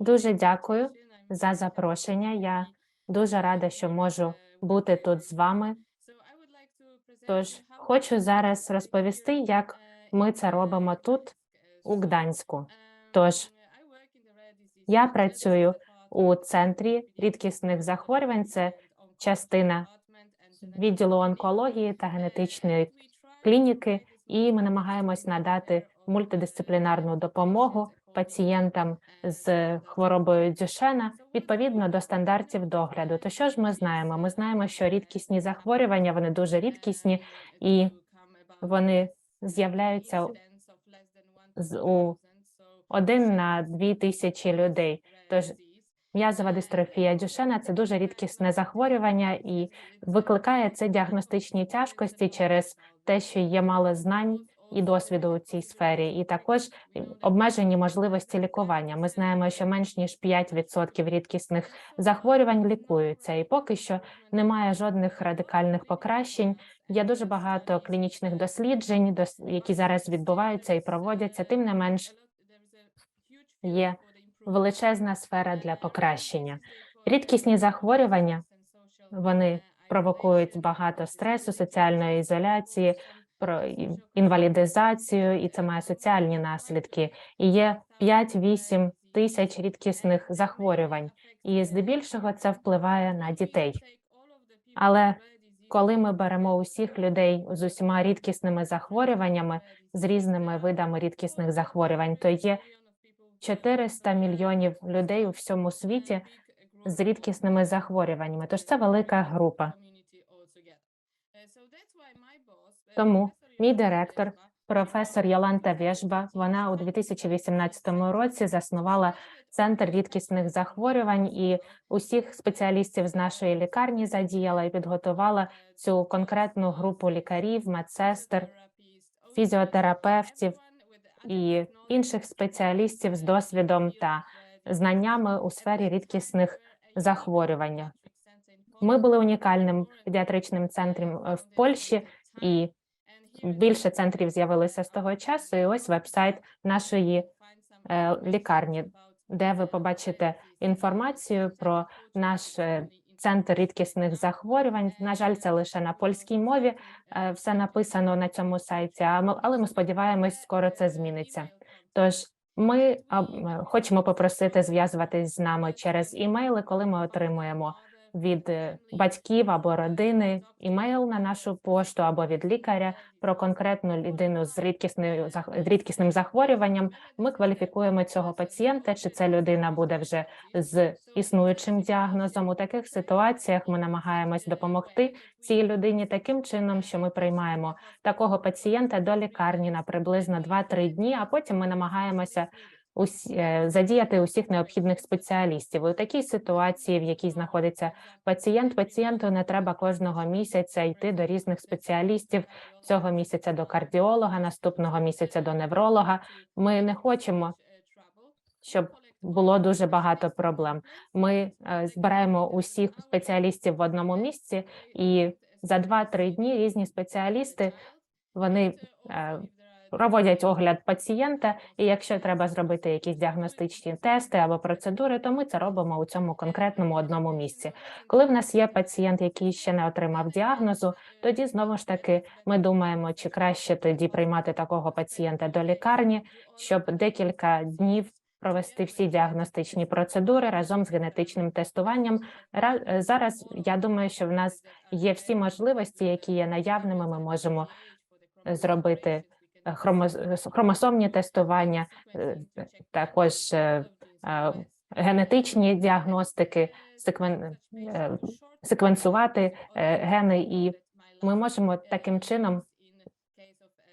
Дуже дякую за запрошення. Я дуже рада, що можу бути тут з вами. Тож хочу зараз розповісти, як ми це робимо тут, у Гданську. Тож я працюю у центрі рідкісних захворювань. Це частина відділу онкології та генетичної клініки, і ми намагаємось надати мультидисциплінарну допомогу пацієнтам з хворобою Дюшена відповідно до стандартів догляду. То що ж ми знаємо? Ми знаємо, що рідкісні захворювання вони дуже рідкісні і вони з'являються у один на дві тисячі людей. Тож м'язова дистрофія Дюшена це дуже рідкісне захворювання і викликає це діагностичні тяжкості через те, що є мало знань і досвіду у цій сфері, і також обмежені можливості лікування. Ми знаємо, що менш ніж 5% рідкісних захворювань лікуються, і поки що немає жодних радикальних покращень. Є дуже багато клінічних досліджень, дос- які зараз відбуваються і проводяться. Тим не менш, є величезна сфера для покращення. Рідкісні захворювання вони провокують багато стресу, соціальної ізоляції, про інвалідизацію, і це має соціальні наслідки. І є 5-8 тисяч рідкісних захворювань, і здебільшого це впливає на дітей. Але коли ми беремо усіх людей з усіма рідкісними захворюваннями з різними видами рідкісних захворювань, то є 400 мільйонів людей у всьому світі з рідкісними захворюваннями. Тож це велика група. Тому мій директор, професор Йоланта Вєжба, вона у 2018 році заснувала центр рідкісних захворювань і усіх спеціалістів з нашої лікарні задіяла і підготувала цю конкретну групу лікарів, медсестер, фізіотерапевтів і інших спеціалістів з досвідом та знаннями у сфері рідкісних захворювань. Ми були унікальним педіатричним центром е, в Польщі, і більше центрів з'явилося з того часу. І ось вебсайт нашої е, лікарні, де ви побачите інформацію про наш е, центр рідкісних захворювань. На жаль, це лише на польській мові. е, Все написано на цьому сайті. але ми сподіваємось, скоро це зміниться. Тож ми хочемо попросити зв'язуватись з нами через імейли, коли ми отримуємо від е, батьків або родини імейл на нашу пошту або від лікаря про конкретну людину з рідкісною рідкісним захворюванням. Ми кваліфікуємо цього пацієнта, чи це людина буде вже з існуючим діагнозом. У таких ситуаціях ми намагаємось допомогти цій людині таким чином, що ми приймаємо такого пацієнта до лікарні на приблизно 2-3 дні, а потім ми намагаємося задіяти усіх необхідних спеціалістів. У такій ситуації, в якій знаходиться пацієнт, пацієнту не треба кожного місяця йти до різних спеціалістів. Цього місяця до кардіолога, наступного місяця до невролога. Ми не хочемо, щоб було дуже багато проблем. Ми е, збираємо усіх спеціалістів в одному місці, і за 2-3 дні різні спеціалісти вони е, проводять огляд пацієнта, і якщо треба зробити якісь діагностичні тести або процедури, то ми це робимо у цьому конкретному одному місці. Коли в нас є пацієнт, який ще не отримав діагнозу, тоді знову ж таки ми думаємо, чи краще тоді приймати такого пацієнта до лікарні, щоб декілька днів. Провести всі діагностичні процедури разом з генетичним тестуванням. Ра- Зараз я думаю, що в нас є всі можливості, які є наявними. Ми можемо зробити хромосомні тестування, е, також е, е, генетичні діагностики, секвен, е, секвенсувати е, гени, і ми можемо таким чином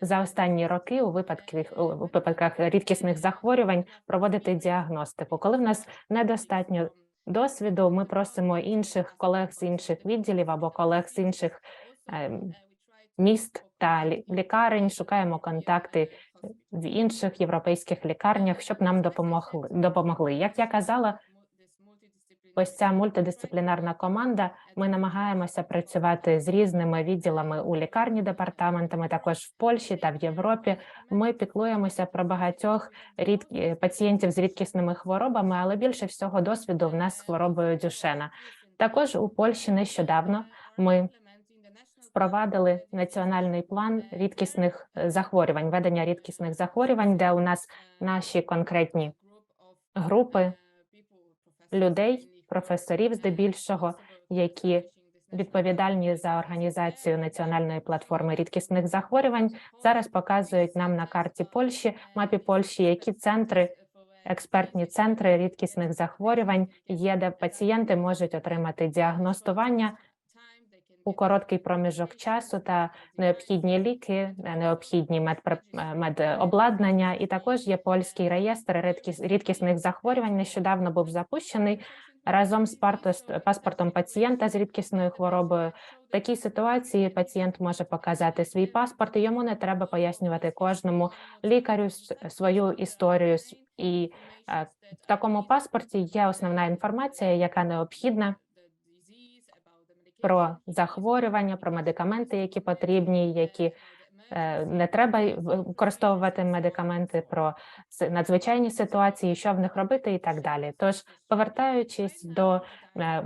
за останні роки у випадках у випадках рідкісних захворювань проводити діагностику. Коли в нас недостатньо досвіду, ми просимо інших колег з інших відділів або колег з інших ем, міст та лі- лікарень, шукаємо контакти в інших європейських лікарнях, щоб нам допомогли. допомогли. Як я казала, ось ця мультидисциплінарна команда. Ми намагаємося працювати з різними відділами у лікарні, департаментами, також в Польщі та в Європі. Ми піклуємося про багатьох рід... е, пацієнтів з рідкісними хворобами, але більше всього досвіду в нас з хворобою Дюшена. Також у Польщі нещодавно ми впровадили національний план рідкісних е, захворювань, ведення рідкісних захворювань, де у нас наші конкретні групи людей, професорів здебільшого, які відповідальні за організацію національної платформи рідкісних захворювань, зараз показують нам на карті Польщі, мапі Польщі, які центри, експертні центри рідкісних захворювань є, де пацієнти можуть отримати діагностування у короткий проміжок часу та необхідні ліки, е, необхідні медпре- е, медобладнання. І також є польський реєстр рідкіс- рідкісних захворювань. Нещодавно був запущений разом з паспортом пацієнта з рідкісною хворобою. В такій ситуації пацієнт може показати свій паспорт, і йому не треба пояснювати кожному лікарю свою історію. І е, в такому паспорті є основна інформація, яка необхідна про захворювання, про медикаменти, які потрібні, які е, не треба використовувати медикаменти, про надзвичайні ситуації, що в них робити, і так далі. Тож, повертаючись до е,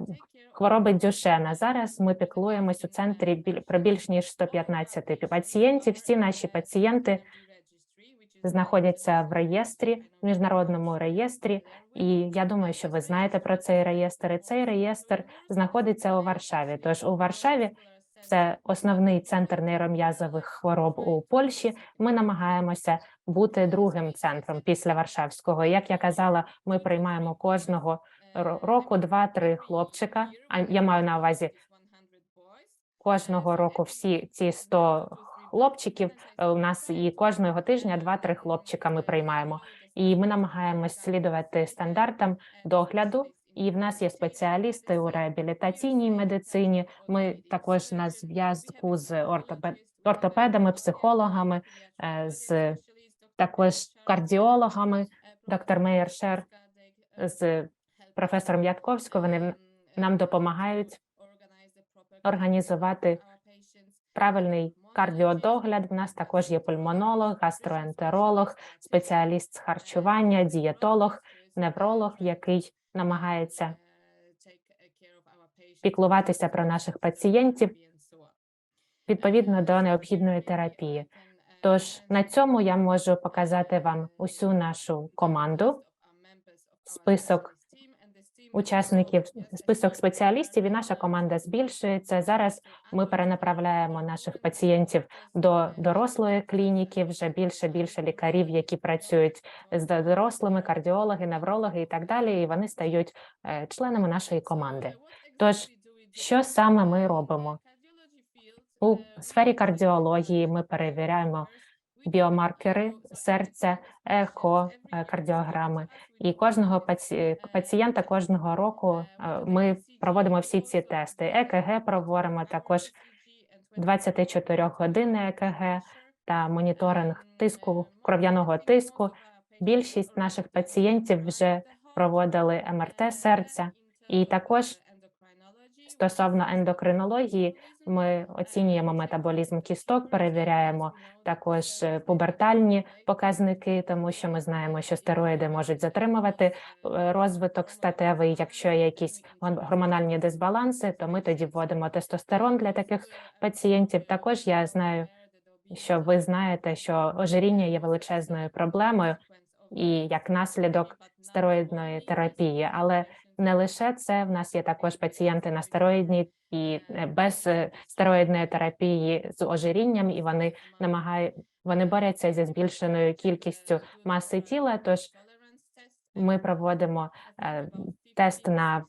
хвороби Дюшена, зараз ми піклуємось у центрі про більш ніж 115 пацієнтів. Всі наші пацієнти знаходяться в реєстрі, в міжнародному реєстрі, і я думаю, що ви знаєте про цей реєстр. І цей реєстр знаходиться у Варшаві. Тож у Варшаві це основний центр нейром'язових хвороб у Польщі. Ми намагаємося бути другим центром після Варшавського. Як я казала, ми приймаємо кожного року два-три хлопчика. А я маю на увазі кожного року всі ці 100 хлопчиків е, у нас і кожного тижня два-три хлопчика ми приймаємо. І ми намагаємось слідувати стандартам догляду. І в нас є спеціалісти у реабілітаційній медицині. Ми також на зв'язку з ортопед... ортопедами, психологами, е, з також кардіологами. Доктор Мейершер з професором Ятковською. Вони нам допомагають організувати правильний кардіодогляд. В нас також є пульмонолог, гастроентеролог, спеціаліст з харчування, дієтолог, невролог, який намагається піклуватися про наших пацієнтів відповідно до необхідної терапії. Тож на цьому я можу показати вам усю нашу команду, список учасників, список спеціалістів, і наша команда збільшується. Зараз ми перенаправляємо наших пацієнтів до дорослої клініки. Вже більше більше лікарів, які працюють з дорослими, кардіологи, неврологи і так далі. І вони стають е, членами нашої команди. Тож, що саме ми робимо у сфері кардіології? Ми перевіряємо біомаркери серця, ехо, е, кардіограми. І кожного паці... пацієнта кожного року е, ми проводимо всі ці тести. ЕКГ проводимо також 24 години ЕКГ та моніторинг тиску кров'яного тиску. Більшість наших пацієнтів вже проводили МРТ серця, і також стосовно ендокринології, ми оцінюємо метаболізм кісток, перевіряємо також е, пубертальні показники, тому що ми знаємо, що стероїди можуть затримувати е, розвиток статевий. Якщо є якісь гормональні дисбаланси, то ми тоді вводимо тестостерон для таких пацієнтів. Також я знаю, що ви знаєте, що ожиріння є величезною проблемою і як наслідок стероїдної терапії, але не лише це в нас є також пацієнти на стероїдній і е, без е, стероїдної терапії з ожирінням, і вони намагають вони борються зі збільшеною кількістю маси тіла. Тож ми проводимо е, тест на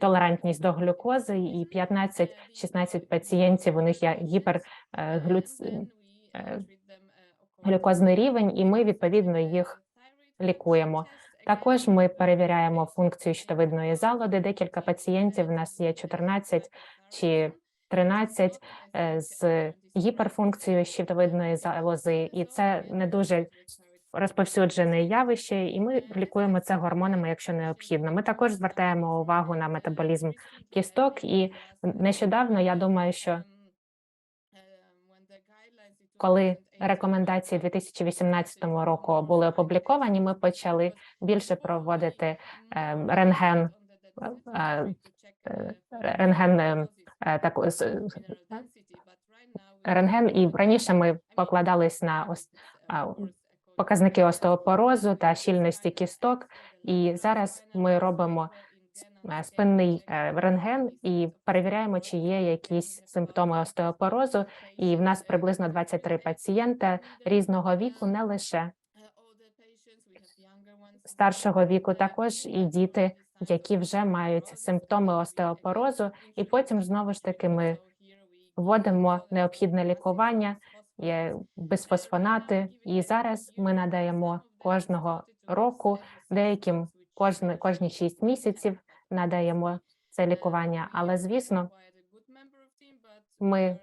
толерантність до глюкози, і 15-16 пацієнтів у них є гіперглюц... глюкозний рівень, і ми відповідно їх лікуємо. Також ми перевіряємо функцію щитовидної залоди. Декілька пацієнтів у нас є 14 чи 13 е, з гіперфункцією щитовидної залози, і це не дуже розповсюджене явище, і ми лікуємо це гормонами, якщо необхідно. Ми також звертаємо увагу на метаболізм кісток, і нещодавно я думаю, що коли рекомендації 2018 року були опубліковані, ми почали більше проводити е, рентген, е, е, рентген таку рентген, і раніше ми покладались на показники остеопорозу та щільності кісток, і зараз ми робимо спинний е, рентген і перевіряємо, чи є якісь симптоми остеопорозу. І в нас приблизно 23 пацієнта різного віку, не лише старшого віку, також і діти, які вже мають симптоми остеопорозу, і потім знову ж таки ми вводимо необхідне лікування, є бисфосфонати, і зараз ми надаємо кожного року деяким кожні, кожні 6 місяців надаємо це лікування. Але звісно, ми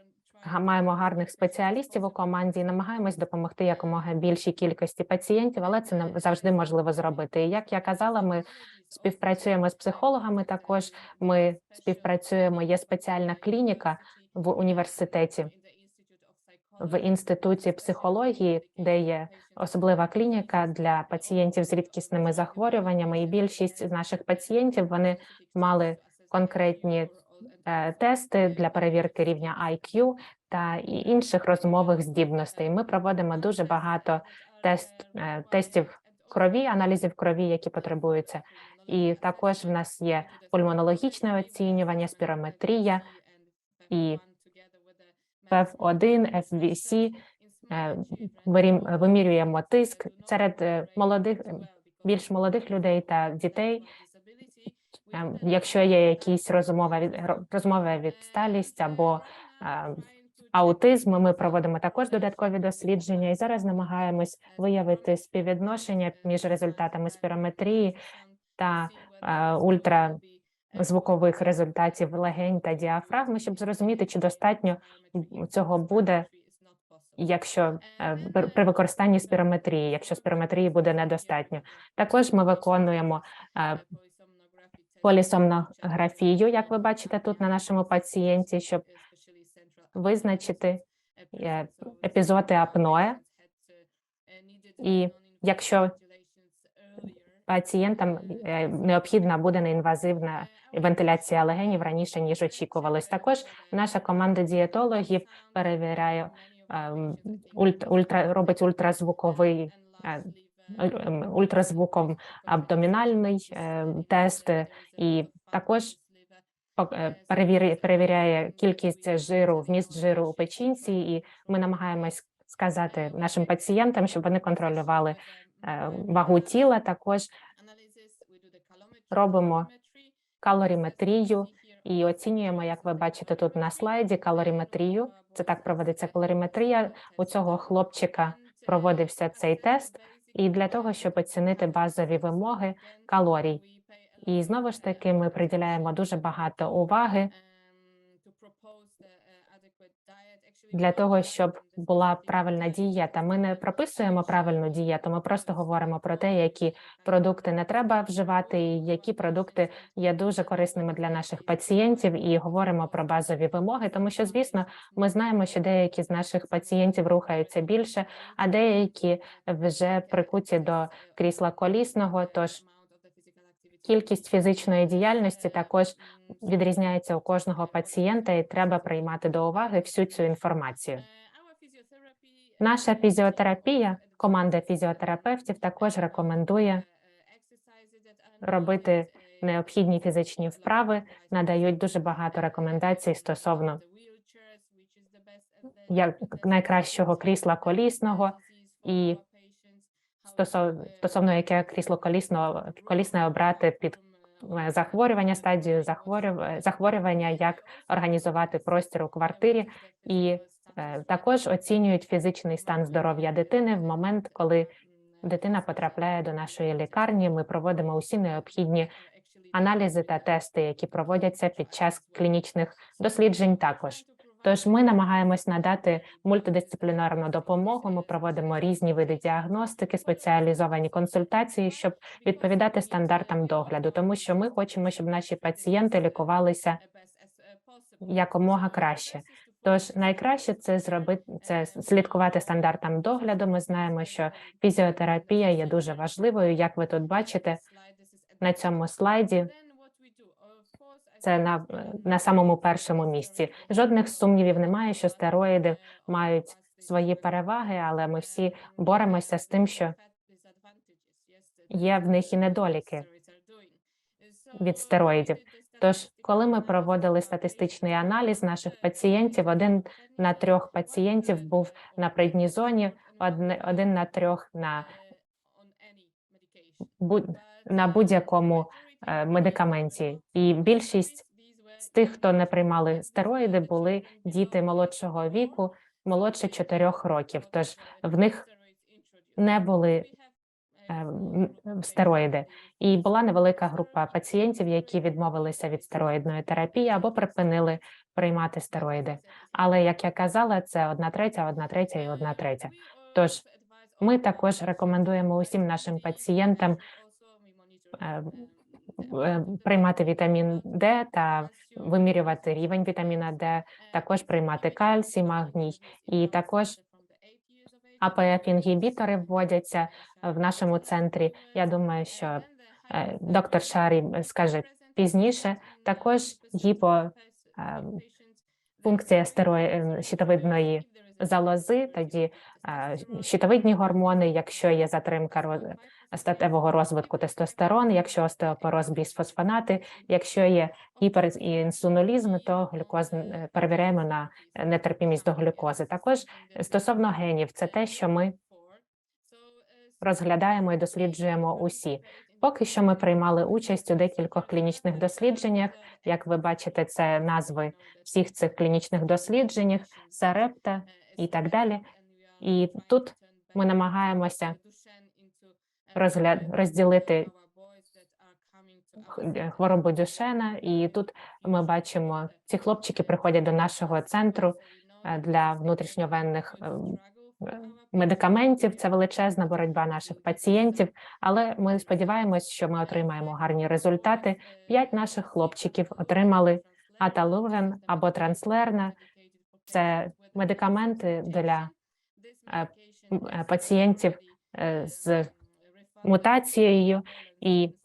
маємо гарних спеціалістів у команді і намагаємось допомогти якомога більшій кількості пацієнтів, але це не завжди можливо зробити. І як я казала, ми співпрацюємо з психологами. Також ми співпрацюємо. Є спеціальна клініка в університеті в інституті психології, де є особлива клініка для пацієнтів з рідкісними захворюваннями, і більшість з наших пацієнтів вони мали конкретні е, тести для перевірки рівня IQ та інших розумових здібностей. Ми проводимо дуже багато тест, е, тестів крові, аналізів крові, які потребуються. І також в нас є пульмонологічне оцінювання, спірометрія і ФФ1, FVC, е, вимірюємо тиск серед е, молодих, е, більш молодих людей та дітей. Якщо є якісь розумова від- ро- відсталість або аутизм, ми проводимо також додаткові дослідження і зараз намагаємось виявити співвідношення між результатами спірометрії та е, ультразвукових результатів легень та діафрагми, щоб зрозуміти, чи достатньо цього буде, якщо е, при використанні спірометрії, якщо спірометрії буде недостатньо. Також ми виконуємо е, полісомнографію, як ви бачите тут на нашому пацієнті, щоб визначити е, епізоди апноe. І якщо пацієнтам е, необхідна буде неінвазивна вентиляція легенів раніше ніж очікувалось. Також наша команда дієтологів перевіряє ем, ультра робить ультразвуковий е, ем, ультразвуком абдомінальний е, тест, і також перевіряє, кількість жиру, вміст жиру у печінці, і ми намагаємось сказати нашим пацієнтам, щоб вони контролювали вагу тіла. Також робимо калоріметрію і оцінюємо, як ви бачите тут на слайді, калоріметрію. Це так проводиться калоріметрія. У цього хлопчика проводився цей тест, і для того, щоб оцінити базові вимоги калорій. І знову ж таки, ми приділяємо дуже багато уваги для того, щоб була правильна дієта. Ми не прописуємо правильну дієту, ми просто говоримо про те, які продукти не треба вживати, і які продукти є дуже корисними для наших пацієнтів, і говоримо про базові вимоги, тому що, звісно, ми знаємо, що деякі з наших пацієнтів рухаються більше, а деякі вже прикуті до крісла колісного. Тож кількість фізичної діяльності також відрізняється у кожного пацієнта, і треба приймати до уваги всю цю інформацію. Наша фізіотерапія, команда фізіотерапевтів, також рекомендує робити необхідні фізичні вправи, надають дуже багато рекомендацій стосовно як найкращого крісла колісного і стосовно, стосовно яке крісло колісного колісне обрати під е, захворювання, стадію захворювання, як організувати простір у квартирі, і е, також оцінюють фізичний стан здоров'я дитини в момент, коли дитина потрапляє до нашої лікарні. Ми проводимо усі необхідні аналізи та тести, які проводяться під час клінічних досліджень. Також Тож ми намагаємось надати мультидисциплінарну допомогу. Ми проводимо різні види діагностики, спеціалізовані консультації, щоб відповідати стандартам догляду, тому що ми хочемо, щоб наші пацієнти лікувалися якомога краще. Тож найкраще це зробити це слідкувати стандартам догляду. Ми знаємо, що фізіотерапія є дуже важливою. Як ви тут бачите на цьому слайді, це на, на самому першому місці. Жодних сумнівів немає, що стероїди мають свої переваги, але ми всі боремося з тим, що є в них і недоліки від стероїдів. Тож, коли ми проводили статистичний аналіз наших пацієнтів, один на трьох пацієнтів був на преднізоні, один на трьох на на будь-якому е, медикаменті, і більшість з тих, хто не приймали стероїди, були діти молодшого віку, молодше 4 років. Тож в них не були е, стероїди, і була невелика група пацієнтів, які відмовилися від стероїдної терапії або припинили приймати стероїди. Але як я казала, це одна третя, одна третя і одна третя. Тож ми також рекомендуємо усім нашим пацієнтам е, приймати вітамін Д та вимірювати рівень вітаміна Д, також приймати кальцій, магній і також АПФ-інгібітори вводяться в нашому центрі. Я думаю, що е, доктор Шарі скаже пізніше. Також гіпо е, функція стерої щитовидної залози, тоді е, щитовидні гормони, якщо є затримка роз- статевого розвитку тестостерон, якщо остеопороз бісфосфонати, якщо є гіперінсулінізм, то глюкоз е, перевіряємо на нетерпімість до глюкози. Також стосовно генів, це те, що ми розглядаємо і досліджуємо усі. Поки що ми приймали участь у декількох клінічних дослідженнях. Як ви бачите, це назви всіх цих клінічних дослідженнях, Сарепта і так далі. І тут ми намагаємося розгляд розділити е, хворобу Дюшена, і тут ми бачимо, ці хлопчики приходять до нашого центру е, для внутрішньовенних ем, медикаментів. Це величезна боротьба наших пацієнтів, але ми сподіваємось, що ми отримаємо гарні результати. П'ять наших хлопчиків отримали аталувен або транслерна. Це медикаменти для е, е, пацієнтів е, з мутацією, і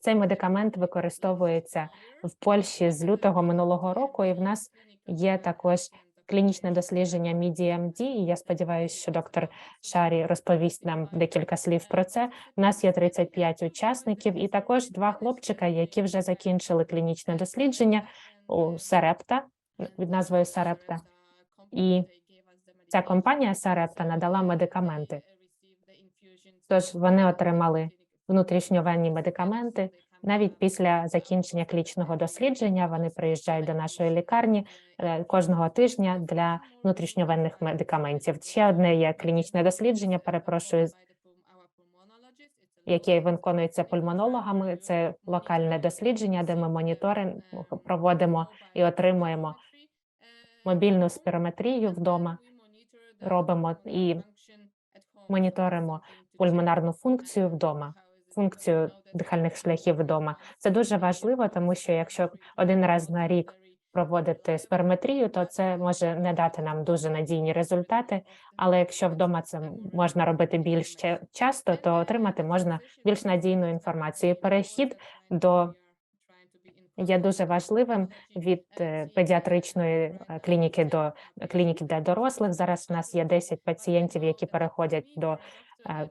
цей медикамент використовується в Польщі з лютого минулого року. І в нас є також клінічне дослідження MIDI-MD, і я сподіваюся, що доктор Шарі розповість нам декілька слів про це. У нас є 35 учасників, і також два хлопчика, які вже закінчили клінічне дослідження у Сарепта від назвою Сарепта. І ця компанія Сарепта надала медикаменти. Тож вони отримали внутрішньовенні медикаменти. Навіть після закінчення клінічного дослідження вони приїжджають до нашої лікарні е, кожного тижня для внутрішньовенних медикаментів. Ще одне є клінічне дослідження. Перепрошую, яке виконується пульмонологами. Це локальне дослідження, де ми моніторинг проводимо і отримуємо мобільну спірометрію вдома. Робимо і моніторимо пульмонарну функцію вдома, функцію дихальних шляхів вдома. Це дуже важливо, тому що якщо один раз на рік проводити сперметрію, то це може не дати нам дуже надійні результати. Але якщо вдома це можна робити більш часто, то отримати можна більш надійну інформацію. Перехід до є дуже важливим від е, педіатричної е, клініки до клініки для дорослих. Зараз в нас є 10 пацієнтів, які переходять до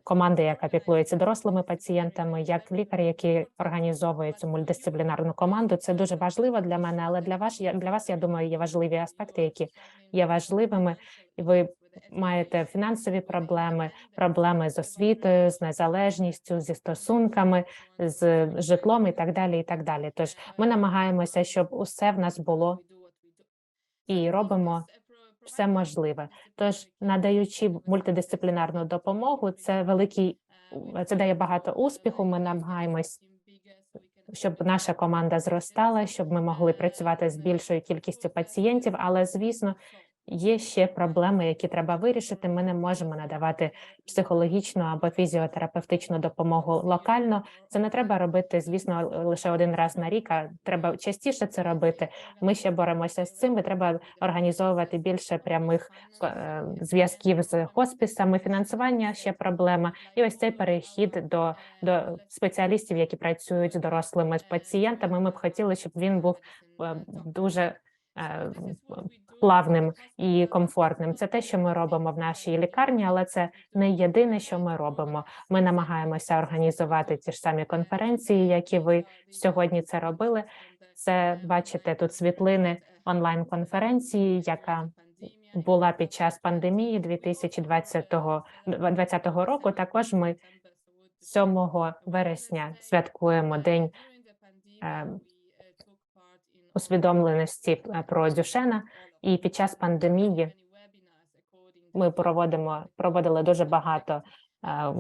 команди, яка піклується дорослими пацієнтами. Як лікар, який організовує цю мультидисциплінарну команду, це дуже важливо для мене. Але для вас для вас, я думаю, є важливі аспекти, які є важливими. І ви маєте фінансові проблеми, проблеми з освітою, з незалежністю, зі стосунками, з житлом і так далі. І так далі. Тож ми намагаємося, щоб усе в нас було і робимо все можливе. Тож, надаючи мультидисциплінарну допомогу, це великий це дає багато успіху. Ми намагаємось щоб наша команда зростала, щоб ми могли працювати з більшою кількістю пацієнтів. Але звісно, є ще проблеми, які треба вирішити. Ми не можемо надавати психологічну або фізіотерапевтичну допомогу локально. Це не треба робити, звісно, лише один раз на рік. А треба частіше це робити. Ми ще боремося з цим. і Треба організовувати більше прямих е, зв'язків з хосписами. Фінансування ще проблема, і ось цей перехід до, до спеціалістів, які працюють з дорослими пацієнтами. Ми б хотіли, щоб він був е, дуже плавним і комфортним. Це те, що ми робимо в нашій лікарні, але це не єдине, що ми робимо. Ми намагаємося організувати ті ж самі конференції, які ви сьогодні це робили. Це бачите тут світлини онлайн-конференції, яка була під час пандемії 2020 2020 року. Також ми 7 вересня святкуємо день е, усвідомленості е, про Дюшена. І під час пандемії ми проводимо проводили дуже багато е,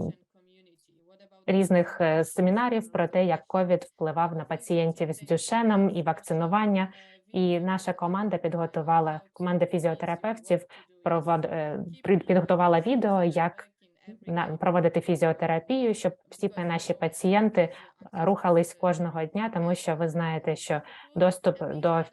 різних е, семінарів про те, як ковід впливав на пацієнтів з Дюшеном і вакцинування. І наша команда підготувала команда фізіотерапевтів. Провод е, підготувала відео, як проводити фізіотерапію, щоб всі наші пацієнти рухались кожного дня, тому що ви знаєте, що доступ до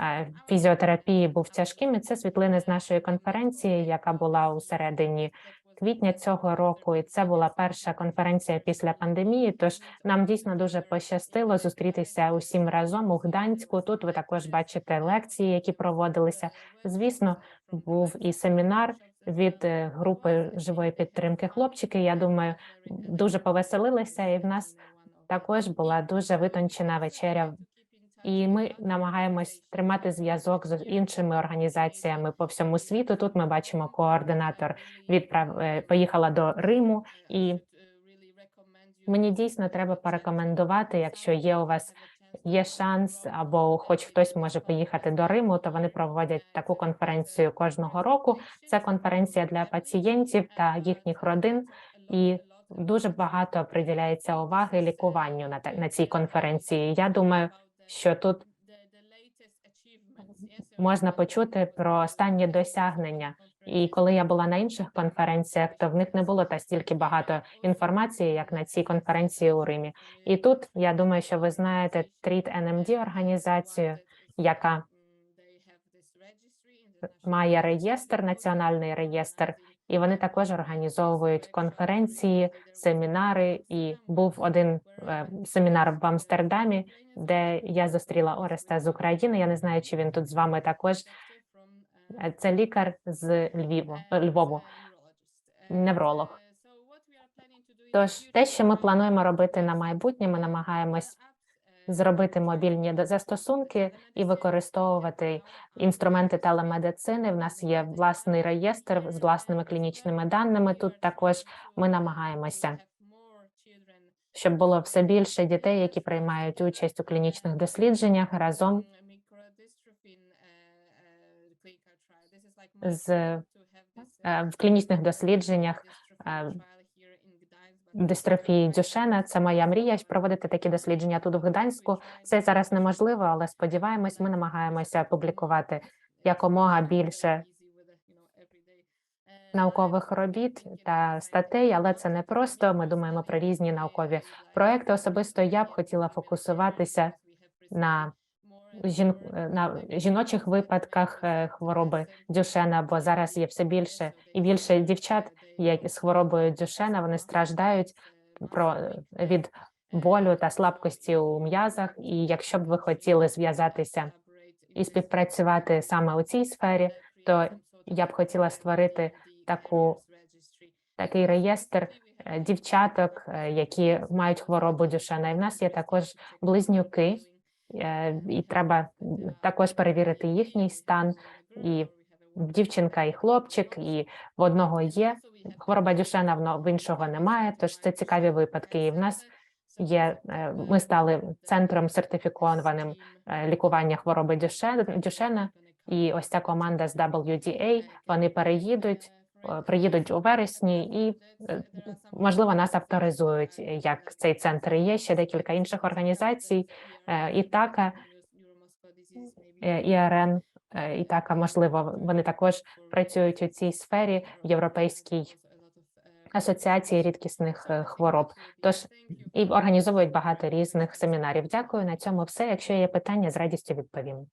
е, фізіотерапії був тяжким. І це світлини з нашої конференції, яка була у середині квітня цього року. І це була перша конференція після пандемії. Тож нам дійсно дуже пощастило зустрітися усім разом у Гданську. Тут ви також бачите лекції, які проводилися. Звісно, був і семінар від е, групи живої підтримки хлопчики. Я думаю, дуже повеселилися, і в нас також була дуже витончена вечеря. І ми намагаємось тримати зв'язок з іншими організаціями по всьому світу. Тут ми бачимо координатор відправ е, поїхала до Риму, і мені дійсно треба порекомендувати, якщо є у вас є шанс, або хоч хтось може поїхати до Риму, то вони проводять таку конференцію кожного року. Це конференція для пацієнтів та їхніх родин, і дуже багато приділяється уваги лікуванню на на цій конференції. Я думаю, що тут можна почути про останні досягнення. І коли я була на інших конференціях, то в них не було та стільки багато інформації, як на цій конференції у Римі. І тут я думаю, що ви знаєте Treat NMD організацію, яка має реєстр, національний реєстр, і вони також організовують конференції, семінари. І був один е, семінар в Амстердамі, де я зустріла Ореста з України. Я не знаю, чи він тут з вами також. Е, Це лікар з Львіву, е, Львову, невролог. Тож, те, що ми плануємо робити на майбутнє, ми намагаємось зробити мобільні застосунки і використовувати інструменти телемедицини. В нас є власний реєстр з власними клінічними даними. Тут також ми намагаємося, щоб було все більше дітей, які приймають участь у клінічних дослідженнях разом з е, в клінічних дослідженнях е, дистрофії Дюшена. Це моя мрія проводити такі дослідження тут у Гданську. Це зараз неможливо, але сподіваємось, ми намагаємося публікувати якомога більше наукових робіт та статей, але це не просто. Ми думаємо про різні наукові проекти. Особисто я б хотіла фокусуватися на жін... е, на жіночих випадках е, хвороби Дюшена, бо зараз є все більше і більше дівчат, які з хворобою Дюшена вони страждають про від болю та слабкості у м'язах. І якщо б ви хотіли зв'язатися і співпрацювати саме у цій сфері, то я б хотіла створити таку такий реєстр е, дівчаток, е, які мають хворобу Дюшена. І в нас є також близнюки, е, і треба також перевірити їхній стан. І дівчинка, і хлопчик, і в одного є хвороба Дюшена, в іншого немає. Тож це цікаві випадки. І в нас є. е, Ми стали центром сертифікованим е, лікування хвороби Дюше- Дюшена. І ось ця команда з WDA, вони переїдуть е, приїдуть у вересні, і е, можливо нас авторизують як цей центр. Є ще декілька інших організацій, е, ІТАКа, е, ІРН, е, ІТАКа, можливо, вони також працюють у цій сфері європейській асоціації рідкісних е, хвороб. Тож і організовують багато різних семінарів. Дякую на цьому все. Якщо є питання, з радістю відповім.